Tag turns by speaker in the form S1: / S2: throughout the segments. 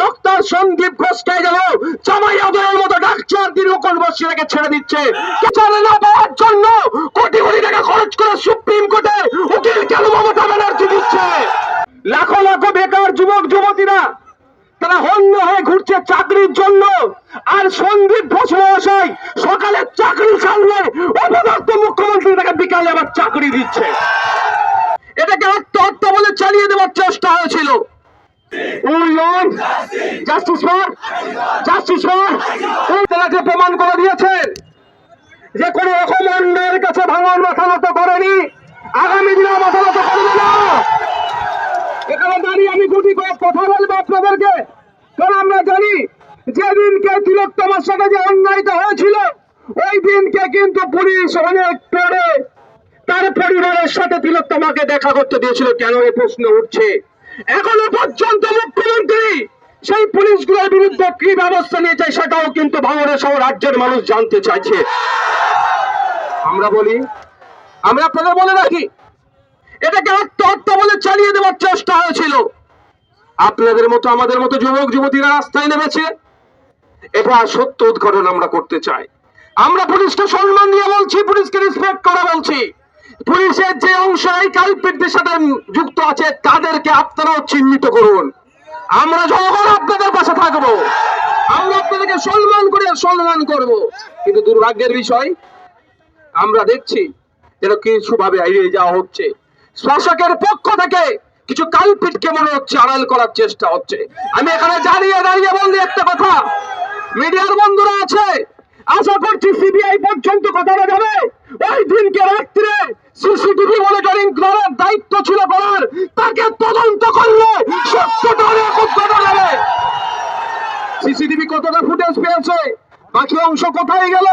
S1: Doctor Sandeep ঘোষকে গেল? জামাই আদরের মতো ডাক্তার ওকল বসিয়ে রেখে ছেড়ে দিচ্ছে। না পাওয়ার জন্য কোটি কোটি টাকা খরচ করে সুপ্রিম কোর্টে উকিল কেন মমতা ব্যানার্জি দিচ্ছে? লাখো লাখো বেকার যুবক, যুবতীরা, তারা হন্য হয়ে ঘুরছে চাকরির জন্য। আর সন্দীপ ঘোষ মহাশয় সকালে চাকরি ছাড়লে অপদার্থ মুখ্যমন্ত্রী তাকে বিকালে আবার চাকরি দিচ্ছে এটাকে আত্মহত্যা বলে চালিয়ে দেওয়ার চেষ্টা হয়েছিল জাস্টিস ফর জাস্টিস ফর তাকে প্রমাণ করে দিয়েছেন যে কোন রকম অন্যায়ের কাছে ভাঙন মাথা নত করেনি আগামী দিনে মাথা নত করবে না এখানে দাঁড়িয়ে আমি গুটি কয়েক কথা বলব কারণ আমরা জানি, যেদিনকে তিলোত্তমার সাথে যে অন্যায়টা হয়েছিল, ওই দিনকে কিন্তু পুলিশ অনেক পরে তার পরিবারের সাথে তিলোত্তমাকে দেখা করতে দিয়েছিল। কেন এই প্রশ্ন উঠছে? এখনও পর্যন্ত মুখ্যমন্ত্রী সেই পুলিশগুলোর বিরুদ্ধে কি ব্যবস্থা নিয়েছে সেটাও কিন্তু ভাঙড়া সহ রাজ্যের মানুষ জানতে চাইছে। আমরা বলি, আমরা আপনাদের বলে রাখি, এটাকে আত্মহত্যা বলে চালিয়ে দেওয়ার চেষ্টা হয়েছিল। আপনাদের মতো, আমাদের মতো যুবক, যুবতীরা রাস্তায় নেমেছে। এটা সত্য উদ্ঘাটন আমরা করতে চাই। আমরা পুলিশকে সম্মান দিয়ে বলছি, পুলিশকে রেসপেক্ট করা বলছি। পুলিশের যে অংশ, এই কালপিটদের সাথে যুক্ত আছে, তাদেরকে আপনারাও চিহ্নিত করুন। আমরা জনগণ আপনাদের পাশে থাকব। আমরা আপনাদেরকে সম্মান করে সম্মান করব। কিন্তু দুর্ভাগ্যের বিষয়, আমরা দেখছি যেন কিছু ভাবে এড়িয়ে যাওয়া হচ্ছে। শাসকের পক্ষ থেকে কিছু কালপিটকে মনে হচ্ছে, আড়াল করার চেষ্টা হচ্ছে। আমি এখানে দাঁড়িয়ে দাঁড়িয়ে বললি একটা কথা। মিডিয়ার বন্ধুরা আছে? আশা করছি সিবিআই পর্যন্ত কথাটা যাবে। ওই দিনকে রাত্রে সিসিটিভি মনিটরিং করার দায়িত্ব ছিল করার, তাকে তদন্ত করলে সত্যটা কথা যাবে সিসিটিভি কতটা ফুটেজ পেয়েছে? বাকি অংশ কোথায় গেল?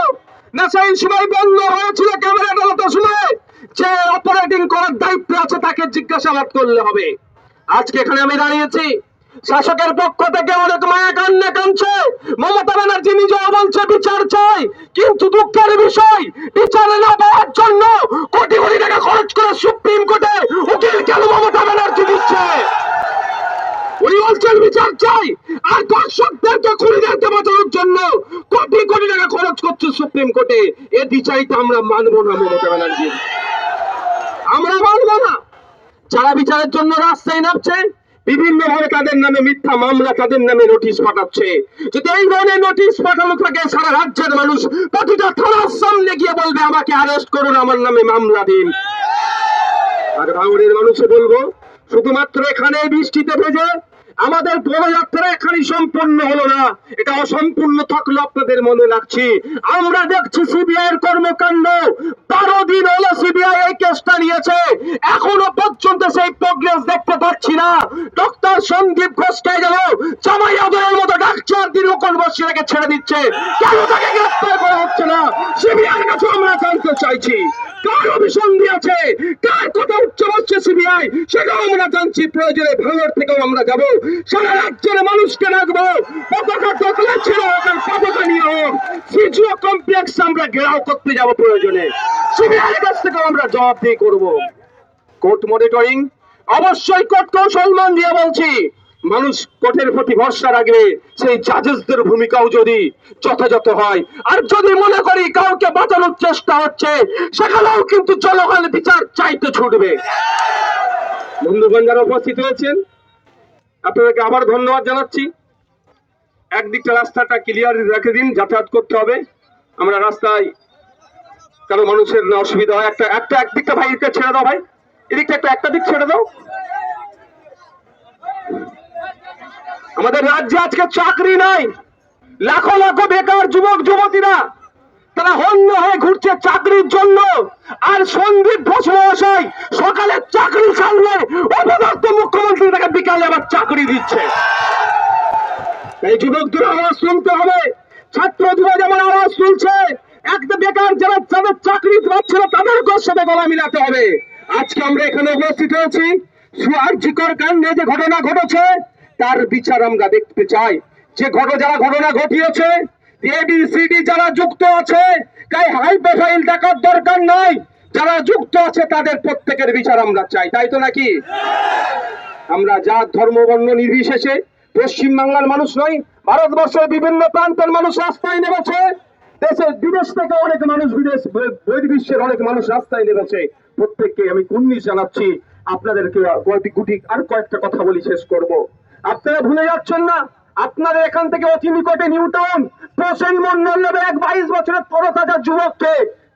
S1: না সেই সময় বন্ধ হয়েছিল ক্যামেরাটা, তো শুনে যে অপারেটিং করার দায়িত্ব আছে তাকে জিজ্ঞাসাবাদ করলে হবে। আজকে এখানে আমি দাঁড়িয়েছি। শাসকের পক্ষ থেকে অনেক মায়া কান্না কাঁদছে। মমতা ব্যানার্জি নিজেও বলছে, বিচার চাই। কিন্তু দুঃখের বিষয়, বিচারে না পাওয়ার জন্য কোটি কোটি টাকা খরচ করে সুপ্রিম কোর্টে উকিল কেন মমতা ব্যানার্জি দিচ্ছে? উনি বলছেন, বিচার চাই। আর দর্শকদেরকে খুনিদেরকে বাঁচানোর জন্য কোটি কোটি টাকা খরচ করছে সুপ্রিম কোর্টে। এ বিচারিটা আমরা মানবো না মমতা ব্যানার্জি আমরা মানবো না। যারা বিচারের জন্য রাস্তায় নামছে বিভিন্ন ভাবে তাদের নামে মিথ্যা মামলা, তাদের নামে নোটিশ পাঠাচ্ছে। যদি এই ধরনের নোটিশ পাঠানো থাকে, সারা রাজ্যের মানুষ প্রতিটা থানার সামনে গিয়ে বলবে, আমাকে অ্যারেস্ট করুন, আমার নামে মামলা দিন। আর ভাঙড়ের মানুষে বলব, শুধুমাত্র এখানে বৃষ্টিতে ভেজে আমাদের পদযাত্রা এখানে সম্পূর্ণ হলো না। এটা অসম্পূর্ণ থাকল আপনাদের মনে রাখছি আমরা দেখছি সিবিআই এর কর্মকাণ্ড। বারো দিন হলো সিবিআই এই কেসটা নিয়েছে। এখনও পর্যন্ত সেই প্রোগ্রেস দেখতে পাচ্ছি না। ডক্টর সন্দীপ ঘোষকে গেল জামাই আদরের মতো ডাক্তার ওকল বসিয়ে রেখে ছেড়ে দিচ্ছে। কেন তাকে গ্রেফতার করা হচ্ছে না? সিবিআই কাছে আমরা জানতে চাইছি। কার অভিসন্ধি আছে? কার কথা উচ্চ বসছে সিবিআই? সেটাও আমরা জানছি। প্রয়োজনে ভাঙর থেকেও আমরা যাব। সারা রাজ্যের মানুষকে রাখব পতাকা ছিল পতাকা নিয়ে হোক। সিজিও কমপ্লেক্স আমরা ঘেরাও করতে যাব প্রয়োজনে। সিবিআই কাছ থেকেও আমরা করব। Court monitoring? অবশ্যই কোর্টকেও সম্মান দিয়ে বলছি। মানুষ কোর্টের প্রতি ভরসা রাখবে। সেই জাজেসদের ভূমিকাও যদি যথাযথ হয়। আর যদি মনে করি বাঁচানোর চেষ্টা হচ্ছে, সেখানেও কিন্তু জনগণ বিচার চাইতে ছুটবে। বন্ধুগণ যারা উপস্থিত হয়েছেন, আপনাদেরকে আবার ধন্যবাদ জানাচ্ছি। একদিকটা রাস্তাটা ক্লিয়ার রেখে দিন, যাতায়াত করতে হবে। আমরা রাস্তায় কারও মানুষের অসুবিধা হয়। একটা একটা একদিকটা ভাই এদিকটা ছেড়ে দাও ভাই। এদিকটা একটা একটা দিক ছেড়ে দাও। আমাদের রাজ্যে আজকে চাকরি নাই। লাখো লাখো বেকার যুবক, যুবতীরা তারা হন্য হয়ে ঘুরছে চাকরির জন্য। আর সন্দীপ ঘোষ মহাশয় সকালে চাকরি ছাড়লে অপদার্থ মুখ্যমন্ত্রী তাকে বিকালে আবার চাকরি দিচ্ছে। এই যুবকদের আওয়াজ শুনতে হবে। ছাত্র যুব যেমন আওয়াজ শুনছে একটা বেকার যারা যাদের চাকরি পাচ্ছে না তাদেরকেও সাথে গলা মিলাতে হবে। আজকে আমরা এখানে উপস্থিত হয়েছি। সুয়ার্জিকর কাণ্ডে যে ঘটনা ঘটেছে, তার বিচার আমরা দেখতে চাই। যে ঘটনা, যারা ঘটনা ঘটিয়েছে এবিসিডি যারা যুক্ত আছে, তাই হাই প্রোফাইল দেখার দরকার নাই। যারা যুক্ত আছে, তাদের প্রত্যেকের বিচার আমরা চাই, তাই তো নাকি? আমরা জাত, ধর্ম, বর্ণ নির্বিশেষে পশ্চিম বাংলার মানুষ নয় ভারতবর্ষের বিভিন্ন প্রান্তের মানুষ রাস্তায় নেমেছে। দেশের বিদেশ থেকে অনেক মানুষ বিদেশ বহির্বিশ্বের অনেক মানুষ রাস্তায় নেমেছে। প্রত্যেককে আমি কুন্নিশ জানাচ্ছি, আপনাদেরকে গুটি আর কয়েকটা কথা বলি শেষ করব। আপনারা ভুলে যাচ্ছেন না আপনাদের এখান থেকে অতি নিকটে নিউটাউন, প্রসেন মন্ডল নামে এক বাইশ বছরের তরতাজা যুবককে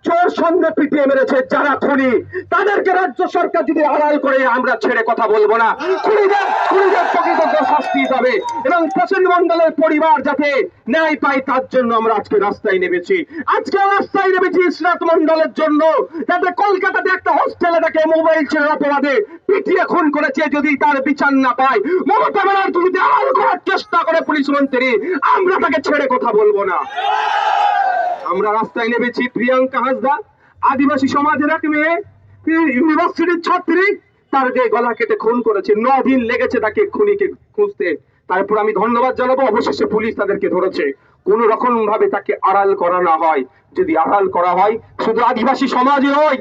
S1: চোর সন্ধ্যে পিটিয়ে মেরেছে যারা খুনি। তাদেরকে রাজ্য সরকার যদি আড়াল করে, আমরা ছেড়ে কথা বলব না। খুনিদের খুনিদের প্রকৃত শাস্তি পাবে এবং প্রসেন মন্ডলের পরিবার যাতে ন্যায় পায়, তার জন্য আমরা আজকে রাস্তায় নেমেছি। আজকে রাস্তায় নেমেছি ইসরাত মন্ডলের জন্য, যাতে কলকাতাতে একটা হোস্টেলে তাকে মোবাইল ছেড়ে অপরাধে পিটিয়ে খুন করেছে, যদি তার বিচার না পায়। মমতা ব্যানার্জি যদি আড়াল করার চেষ্টা পুলিশ মন্ত্রী আমরা তাকে ছেড়ে কথা বলব না। আমরা রাস্তায় নেমেছি প্রিয়াঙ্কা হাসদা আদিবাসী সমাজের এক মেয়ে ইউনিভার্সিটির ছাত্রী, তার যে গলা কেটে খুন করেছে। ন দিন লেগেছে তাকে খুনিকে খুঁজতে। তারপর আমি ধন্যবাদ জানাব, অবশেষে পুলিশ তাদেরকে ধরেছে। কোন রকম ভাবে তাকে আড়াল করা না হয়। যদি আড়াল করা হয়, শুধু আদিবাসী সমাজ নয়,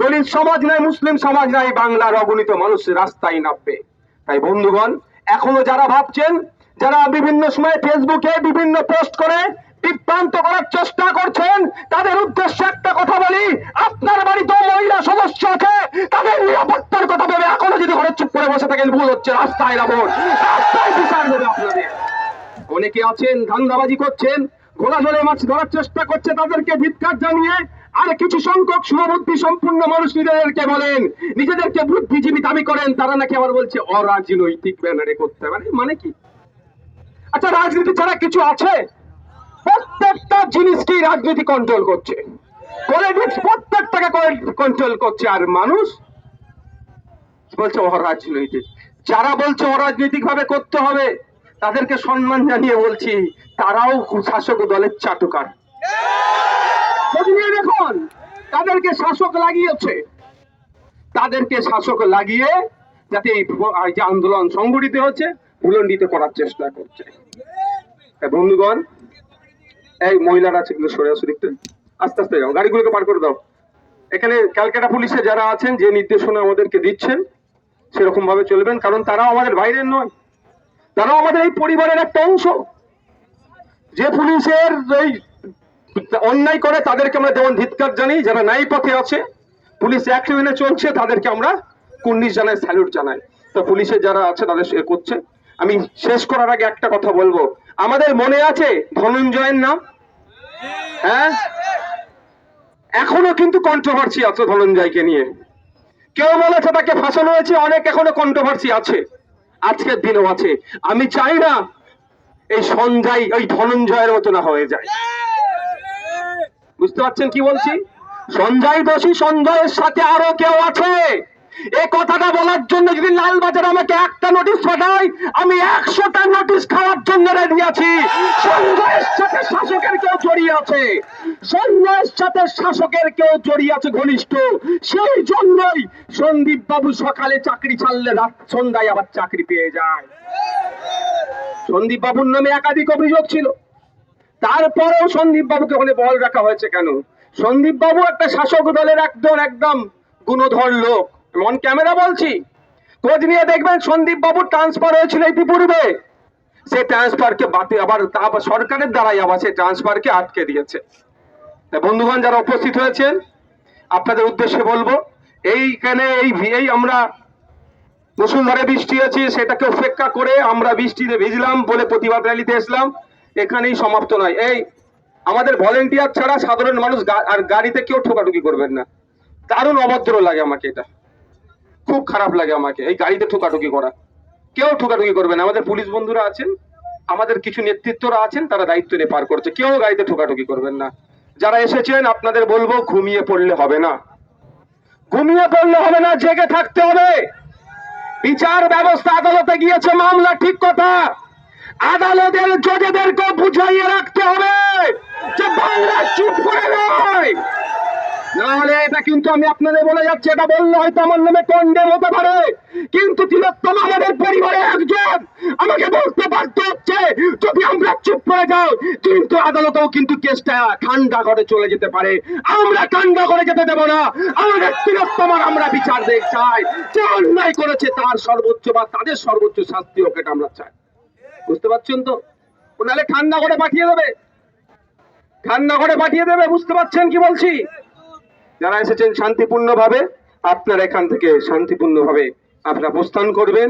S1: দলিত সমাজ নাই মুসলিম সমাজ নাই বাংলার অগণিত মানুষ রাস্তায় নামবে। তাই বন্ধুগণ, এখনও যারা ভাবছেন যারা বিভিন্ন সময় ফেসবুকে বিভিন্ন পোস্ট করে বিভ্রান্ত করার চেষ্টা করছেন, তাদের উদ্দেশ্যে একটা কথা বলি। আপনার বাড়িতে মহিলা সদস্য আছে, তাদের নিরাপত্তার কথা ভেবে এখনও যদি ঘরে চুপ করে বসে থাকেন, ভুল হচ্ছে, রাস্তায় নামুন রাস্তায় বিচার দেবে আপনাদের। অনেকে আছেন, ধান্দাবাজি করছেন ঘোলা জলে মাছ ধরার চেষ্টা করছে, তাদেরকে ধিৎকার জানিয়ে আর কিছু সংখ্যক শুভবুদ্ধি সম্পূর্ণ মানুষ নিজেদেরকে বলেন, নিজেদেরকে বুদ্ধিজীবী দাবি করেন, তারা নাকি আবার বলছে অরাজনৈতিক ব্যানারে করতে পারে মানে কি? আচ্ছা রাজনীতি ছাড়া কিছু আছে? প্রত্যেকটা জিনিসকেই রাজনীতি কন্ট্রোল করছে। পলিটিক্স প্রত্যেকটাকে কন্ট্রোল করছে আর মানুষ বলছে অরাজনৈতিক। যারা বলছে অরাজনৈতিক ভাবে করতে হবে, তাদেরকে সম্মান জানিয়ে বলছি, তারাও শাসক দলের চাটুকার। দেখুন, তাদেরকে শাসক লাগিয়েছে। তাদেরকে শাসক লাগিয়ে যাতে এই যে আন্দোলন সংগঠিত হচ্ছে ভুলন্ডিত করার চেষ্টা করছে। বন্ধুগণ, এই মহিলারা আছে এগুলো সরে আসো দেখতে। আস্তে আস্তে যাও, গাড়িগুলোকে পার করে দাও। এখানে ক্যালকাটা পুলিশে যারা আছেন, যে নির্দেশনা আমাদেরকে দিচ্ছেন সেরকম ভাবে চলবেন, কারণ তারাও আমাদের বাইরের নয়। তারাও আমাদের এই পরিবারের একটা অংশ। যে পুলিশের এই অন্যায় করে, তাদেরকে আমরা যেমন ধিৎকার জানি যারা ন্যায় পথে আছে, পুলিশ এক চলছে, তাদেরকে আমরা কুন্ডিস জানাই স্যালুট জানাই। তো পুলিশের যারা আছে, তাদের করছে। আমি শেষ করার আগে একটা কথা বলব। আমাদের মনে আছে ধনঞ্জয়ের নাম? হ্যাঁ? এখনও কিন্তু কন্ট্রোভার্সি আছে ধনঞ্জয়কে নিয়ে। কেউ বলেছে তাকে ফাঁসানো হয়েছে, অনেক এখনও কন্ট্রোভার্সি আছে। আজকের দিনেও আছে। আমি চাই না এই সঞ্জয় ওই ধনঞ্জয়ের মতো না হয়ে যায়। বুঝতে পারছেন কি বলছি? সঞ্জয় দোষী সঞ্জয়ের সাথে আরও কেউ আছে? এই কথাটা বলার জন্য যদি লালবাজার আমাকে একটা নোটিশ পাঠায়, আমি একশোটা নোটিশ খাওয়ার জন্য রেডি আছি। সঞ্জয়ের সাথে শাসকের কেউ জড়িয়ে আছে। সঞ্জয়ের সাথে শাসকের কেউ জড়িয়ে আছে ঘনিষ্ঠ। সেই জন্যই সন্দীপ বাবু সকালে চাকরি ছাড়লে রাত সন্ধ্যায় আবার চাকরি পেয়ে যায়। সন্দীপ বাবুর নামে একাধিক অভিযোগ ছিল। তারপরেও সন্দীপ বাবুকে ওখানে বল রাখা হয়েছে কেন? সন্দীপ বাবু একটা শাসক দলের একজন একদম গুণধর লোক। মন ক্যামেরা বলছি। খোঁজ নিয়ে দেখবেন সন্দীপ বাবু ট্রান্সফার হয়েছিল ইতিপূর্বে। সে ট্রান্সফারকে বাতিল, আবার সরকারের দ্বারাই আবার সেই ট্রান্সফারকে আটকে দিয়েছে। বন্ধুগণ যারা উপস্থিত হয়েছেন, আপনাদের উদ্দেশ্যে বলব, এইখানে এই এই আমরা মুসুলধারে বৃষ্টি আছে সেটাকে উপেক্ষা করে আমরা বৃষ্টিতে ভিজলাম বলে প্রতিবাদ র্যালিতে এসলাম। এখানেই সমাপ্ত নয়। এই আমাদের ভলেন্টিয়ার ছাড়া সাধারণ মানুষ আর গাড়িতে কেউ ঠোকাঠুকি করবেন না। দারুণ অভদ্র লাগে আমাকে এটা। খুব খারাপ লাগে আমাকে, এই গাড়িতে ঠোকাঠুকি করা। কেউ ঠোকাঠুকি করবে না, আমাদের পুলিশ বন্ধুরা আছেন, আমাদের কিছু নেতৃত্বরা আছেন, তারা দায়িত্ব নিয়ে পার করছে, কেউ গাড়িতে ঠোকাঠুকি করবেন না। যারা এসেছেন, আপনাদের বলব, ঘুমিয়ে পড়লে হবে না। ঘুমিয়ে পড়লে হবে না, জেগে থাকতে হবে। বিচার ব্যবস্থা আদালতে গিয়েছে, মামলা ঠিক কথা। আদালতের জজেদেরকে বুঝাইয়ে রাখতে হবে যে বাংলা চুপ করে নয়। নাহলে এটা কিন্তু আমি আপনাদের বলে যাচ্ছি, এটা বললে হয়তো আমার নামে কন্ডেম হতে পারে। কিন্তু তিলোত্তম আমাদের পরিবারে একজন, আমাকে বলতে বাধ্য হচ্ছে, যদি আমরা চুপ করে যাও কিন্তু আদালতেও কিন্তু কেসটা ঠান্ডা করে চলে যেতে পারে। আমরা ঠান্ডা করে যেতে দেবো না। আমাদের তিলোত্তমার আমরা বিচার দেখতে চাই। যে অন্যায় করেছে তার সর্বোচ্চ বা তাদের সর্বোচ্চ শাস্তি হোক এটা আমরা চাই। বুঝতে পারছেন তো? নাহলে ঠান্ডা করে পাঠিয়ে দেবে। ঠান্ডা করে পাঠিয়ে দেবে, বুঝতে পারছেন কি বলছি? যারা এসেছেন শান্তিপূর্ণভাবে আপনারা এখান থেকে শান্তিপূর্ণভাবে আপনারা প্রস্থান করবেন।